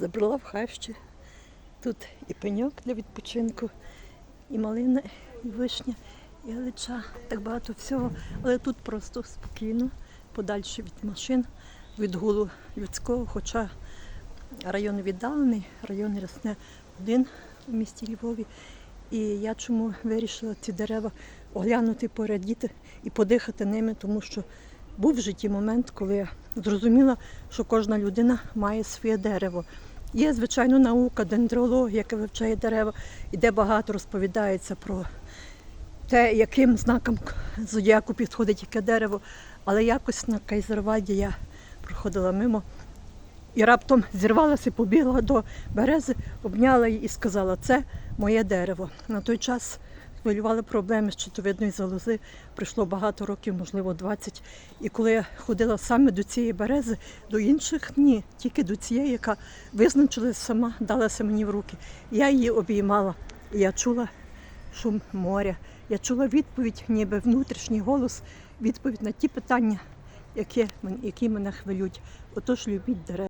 Забрала в хащі. Тут і пеньок для відпочинку, і малина, і вишня, і галича. Так багато всього. Але тут просто спокійно, подальше від машин, від гулу людського, хоча район віддалений, район Рясне один у місті Львові. І я чому вирішила ці дерева оглянути, порадіти і подихати ними, тому що був в житті момент, коли я зрозуміла, що кожна людина має своє дерево. Є, звичайно, наука, дендрологія, яка вивчає дерева, і де багато розповідається про те, яким знаком зодіаку підходить яке дерево. Але якось на Кайзерваді я проходила мимо і раптом зірвалася, побігла до берези, обняла її і сказала, це моє дерево. На той час хвилювали проблеми з щитовидної залози. Пройшло багато років, можливо, 20. І коли я ходила саме до цієї берези, до інших ні, тільки до цієї, яка визначилась сама, далася мені в руки. Я її обіймала, і я чула шум моря. Я чула відповідь, ніби внутрішній голос, відповідь на ті питання, які мене хвилюють. Отож, любіть дерева.